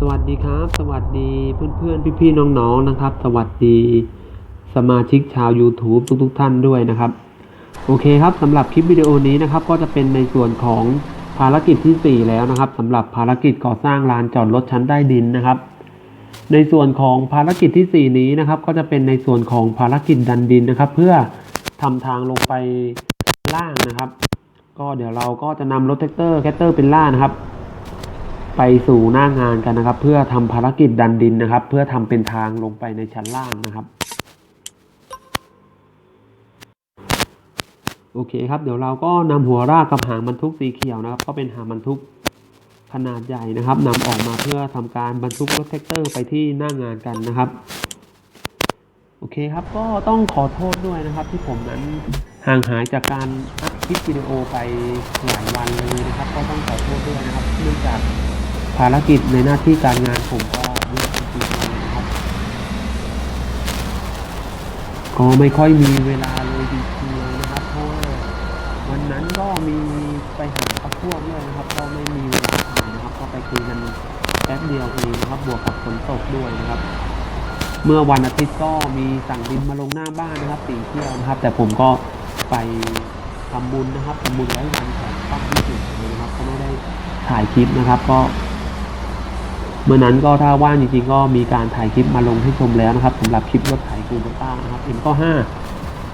สวัสดีครับ สวัสดีเพื่อนๆพี่ๆน้องๆนะครับ สวัสดีสมาชิกชาว YouTube ทุกๆท่านด้วยนะครับ โอเคครับสำหรับคลิปวิดีโอนี้นะครับ ก็จะเป็นในส่วนของภารกิจที่ 4 แล้วนะครับสำหรับภารกิจก่อสร้างลานจอดรถชั้นใต้ดินนะครับ ในส่วนของภารกิจที่ 4 นี้นะครับ ก็จะเป็นในส่วนของภารกิจดันดินนะครับ เพื่อทำทางลงไปล่างนะครับ ก็เดี๋ยวเราก็จะนำรถแท็กเตอร์แคตเตอร์เป็นล่านะครับ ไปสู่หน้างานกันนะครับ เพื่อทำภารกิจดันดินนะครับ เพื่อทำเป็นทางลงไปในชั้นล่างนะครับโอเคครับเดี๋ยวเราก็นำหัวรากกับหางบรรทุกสีเขียวนะครับ ก็เป็นหางบรรทุกขนาดใหญ่นะครับนำออกมาเพื่อทำการบรรทุกรถแท็กเตอร์ไปที่หน้างานกันนะครับ โอเคครับก็ต้องขอโทษด้วยนะครับ ที่ผมนั้นห่างหายจากการอัดคลิปวิดีโอไปหลายวันเลยนะครับ ก็ต้องขอโทษด้วยนะครับเนื่องจาก ภารกิจในหน้าที่การงานผมก็เยอะจริงๆนะครับก็ไม่ค่อยมีเวลาเลยจริงๆเลยนะครับเพราะว่าวันนั้นก็มีไปหาพักพวกด้วยนะครับ ก็ไม่มีเวลาถ่ายนะครับ ก็ไปคุยกันแป๊บเดียวเองนะครับ บวกกับฝนตกด้วยนะครับ เมื่อวันอาทิตย์ก็มีสั่งดินมาลงหน้าบ้านนะครับสี่เที่ยวนะครับ แต่ผมก็ไปทำบุญนะครับทำบุญไว้วันของป้าที่สุดเลยนะครับก็ไม่ได้ถ่ายคลิปนะครับ ก็ เมื่อนั้นก็ถ้าว่างจริงๆก็มีการถ่ายคลิปมาลงให้ชมแล้วนะครับสำหรับคลิปรถไถกูโบต้านะครับเอ็มก็ห้า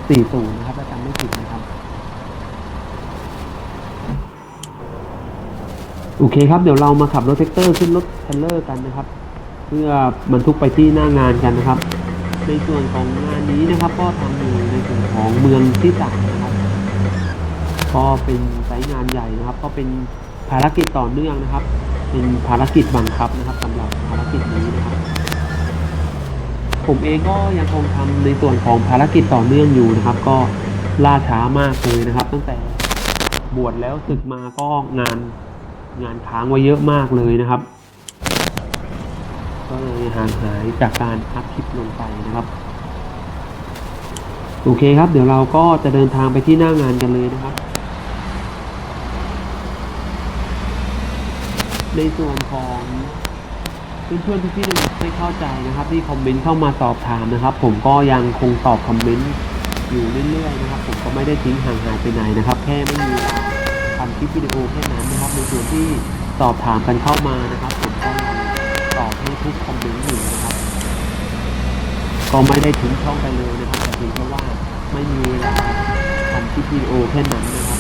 สี่ศูนย์นะครับถ้าจำไม่ผิดนะครับ โอเคครับเดี๋ยวเรามาขับรถแท็กเตอร์ขึ้นรถเทรลเลอร์กันนะครับ เพื่อบรรทุกไปที่หน้างานกันนะครับ ในส่วนของงานนี้นะครับ ก็ทำอยู่ในส่วนของเมืองที่สามนะครับ ก็เป็นไซต์งานใหญ่นะครับ ก็เป็นภารกิจต่อเนื่องนะครับ เป็นภารกิจบังคับนะครับสำหรับภารกิจนี้นะครับผมเองก็ยังคงทำในส่วนของภารกิจต่อเนื่องอยู่นะครับ ก็ล่าช้ามากเลยนะครับ ตั้งแต่บวชแล้วศึกมาก็งานงานค้างไว้เยอะมากเลยนะครับ ก็เลยห่างหายจากการอัพคลิปลงไปนะครับโอเคครับ เดี๋ยวเราก็จะเดินทางไปที่หน้างานกันเลยนะครับ ในส่วนของเพื่อนๆที่ๆไม่เข้าใจนะครับ ที่คอมเมนต์เข้ามาสอบถามนะครับ ผมก็ยังคงตอบคอมเมนต์อยู่เรื่อยๆนะครับ ผมก็ไม่ได้ทิ้งห่างหายไปไหนนะครับ แค่ไม่มีเวลาทำคลิปวิดีโอแค่นั้นนะครับในส่วนที่สอบถามกันเข้ามานะครับ ผมก็ยังตอบให้ทุกคอมเมนต์อยู่นะครับ ก็ไม่ได้ทิ้งช่องไปเลยนะครับแต่เพียงแค่ว่าไม่มีเวลาทำคลิปวิดีโอแค่นั้นนะครับ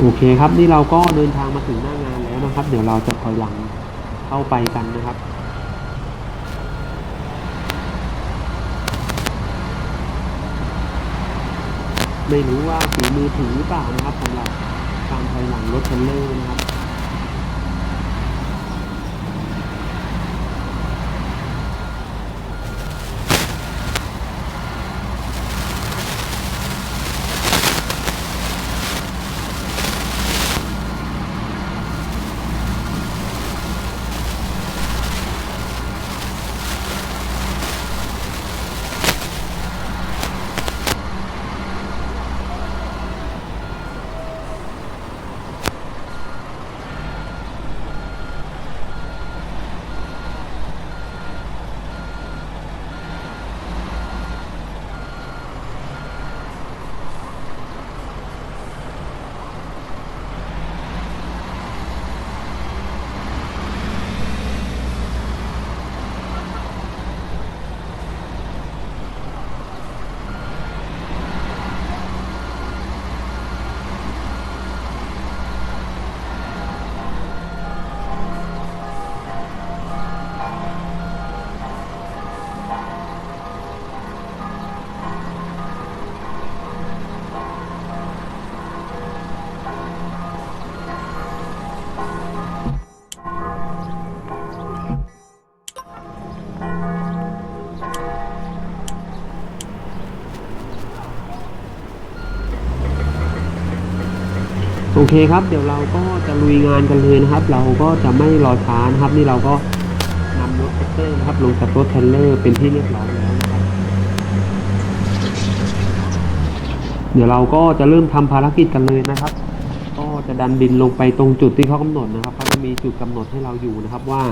โอเคครับนี่เราก็เดินทางมาถึงหน้างานแล้วนะครับ เดี๋ยวเราจะถอยหลังเข้าไปกันนะครับไม่รู้ว่าฝีมือถึงหรือเปล่านะครับสำหรับการถอยหลังรถเทรลเลอร์นะครับ โอเคครับ เดี๋ยวเราก็จะลุยงานกันเลยนะครับ เราก็จะไม่รอช้านะครับ นี่เราก็นำรถแท็กเตอร์นะครับลงจากรถเทรลเลอร์เป็นที่เรียบร้อยแล้วนะครับ เดี๋ยวเราก็จะเริ่มทำภารกิจกันเลยนะครับ ก็จะดันดินลงไปตรงจุดที่เขากำหนดนะครับเขาจะมีจุดกำหนดให้เราอยู่นะครับว่า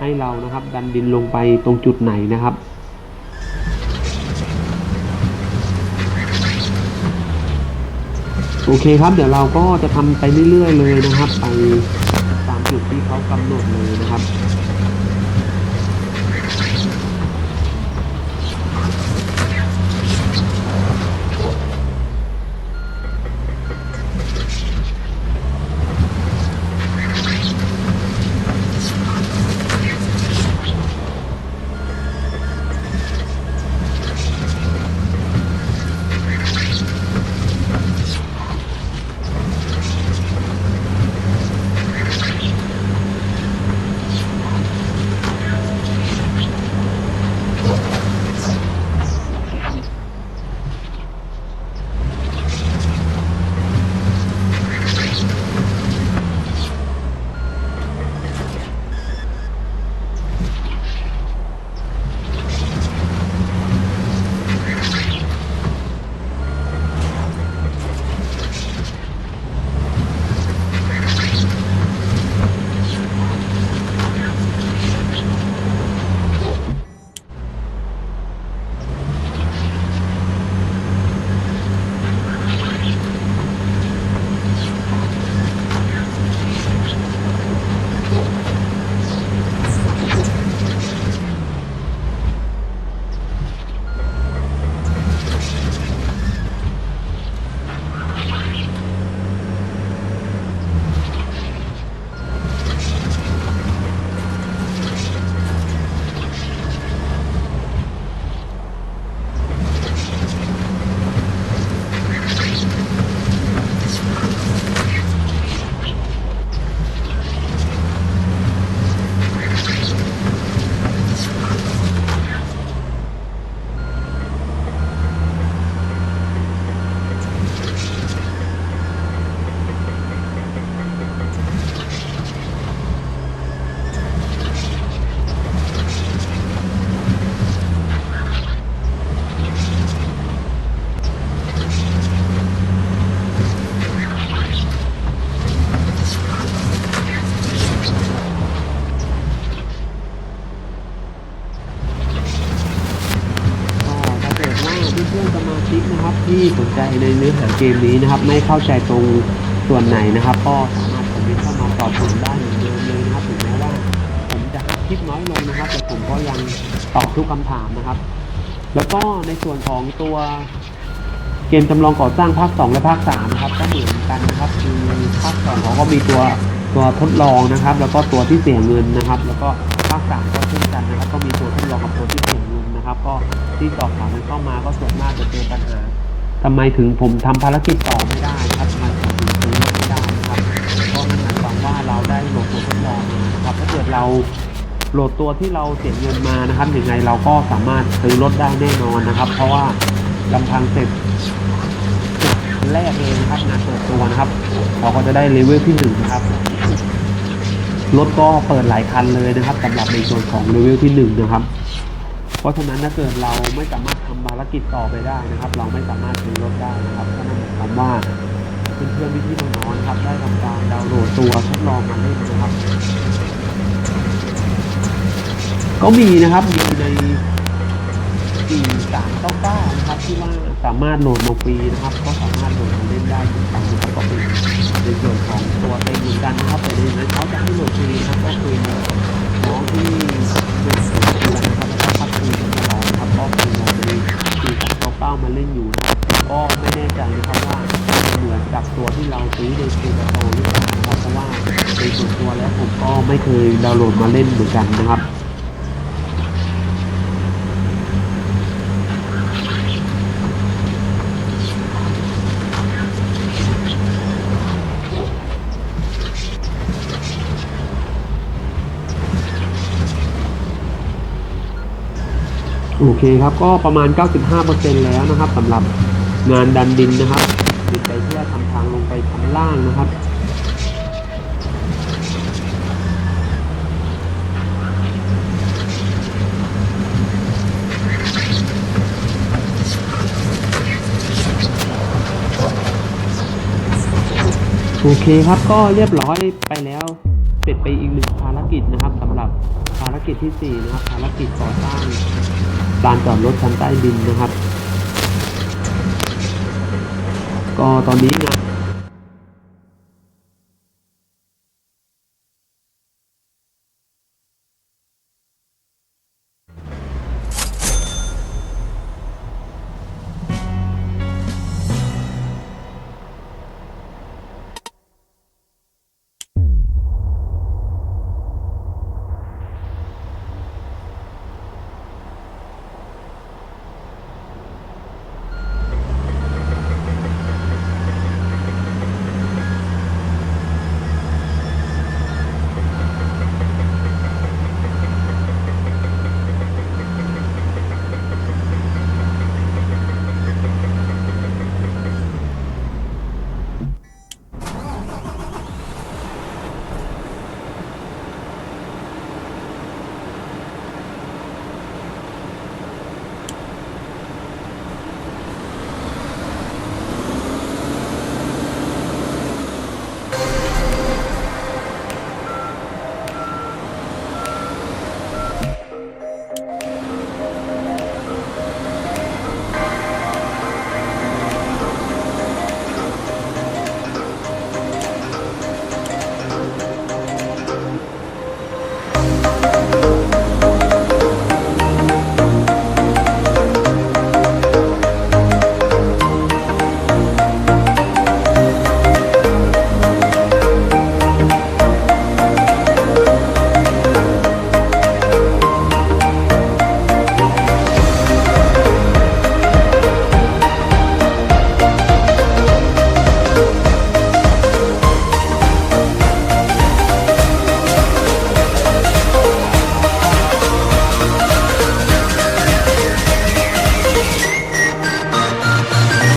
ให้เรานะครับ ดันดินลงไปตรงจุดไหนนะครับ โอเคครับ เดี๋ยวเราก็จะทำไปเรื่อยๆเลยนะครับ ไปตามจุดที่เขากำหนดเลยนะครับ เกมนี้นะครับ ไม่เข้าใจตรงส่วนไหนนะครับ ก็สามารถคอมเมนต์เข้ามาตอบผมได้เหมือนเดิมเลยนะครับถึงแม้ว่าผมจะคลิปน้อยลงนะครับ แต่ผมก็ยังตอบทุกคำถามนะครับ แล้วก็ในส่วนของตัวเกมจำลองก่อสร้างภาค 2 และภาค 3 นะครับ ก็เหมือนกันนะครับ คือภาค 2 เขาก็มีตัวตัวทดลองนะครับ แล้วก็ตัวที่เสียเงินนะครับ แล้วก็ภาค 3 ก็เช่นกันนะครับ ก็มีตัวทดลองกับตัวที่เสียเงินนะครับ ก็ที่สอบถามกันเข้ามาก็ส่วนมากจะเจอปัญหา ทำไมถึงผมทำภารกิจต่อไม่ได้ครับมผมถึงซื้อรถไม่ได้ครับก็นั่นหมายความว่าเราได้โหลดตัวทดลองนะครับถ้าเกิดเราโหลดตัวที่เราเสียเงินมานะครับยังไงเราก็สามารถซื้อรถได้แน่นอนนะครับ เพราะว่าลำพังเสร็จอันแรกเลยนะครับงานเปิดตัวนะครับ เราก็จะได้เลเวลที่หนึ่งครับรถก็เปิดหลายคันเลยนะครับสำหรับในส่วนของเลเวลที่หนึ่งนะครับ เพราะฉะนั้นถ้าเกิดเราไม่สามารถทำภารกิจต่อไปได้นะครับ เราไม่สามารถซื้อรถได้นะครับก็นั่นหมายความว่าเพื่อนๆพี่ๆน้องๆนครับ ได้ทำการดาวน์โหลดตัวทดลองมาเล่นนะครับ ก็มีนะครับมีในปีสามเก้าเก้านะครับที่ว่าสามารถโหลดมาฟรีนะครับ ก็สามารถโหลดมาเล่นได้ทุกครั้งนะครับก็เป็นในส่วนของตัวเต็มเหมือนกันนะครับแต่ในนั้นเขาจะให้โหลดฟรีนะครับก็คือน้องที่เล่นเดือนนะครับแล้วก็พักฟรีกันตลอดนะครับก็คือเราในปีสาม เล่นอยู่นะก็ไม่แน่ใจนะครับว่าเหมือนกับตัวที่เราซื้อในเกมโตหรือเปล่านะครับเพราะว่าในส่วนตัวแล้วผมก็ไม่เคยดาวน์โหลดมาเล่นเหมือนกันนะครับ เคครับก็ประมาณ 95%แล้วนะครับสำหรับงานดันดินนะครับติดไปเพื่อทำทางลงไปทำล่างนะครับโอเคครับก็เรียบร้อยไปแล้วเสร็จไปอีกหนึ่งภารกิจนะครับสำหรับภารกิจที่ 4 นะครับภารกิจก่อสร้าง การจอดรถชั้นใต้ดินนะครับ ก็ตอนนี้นะ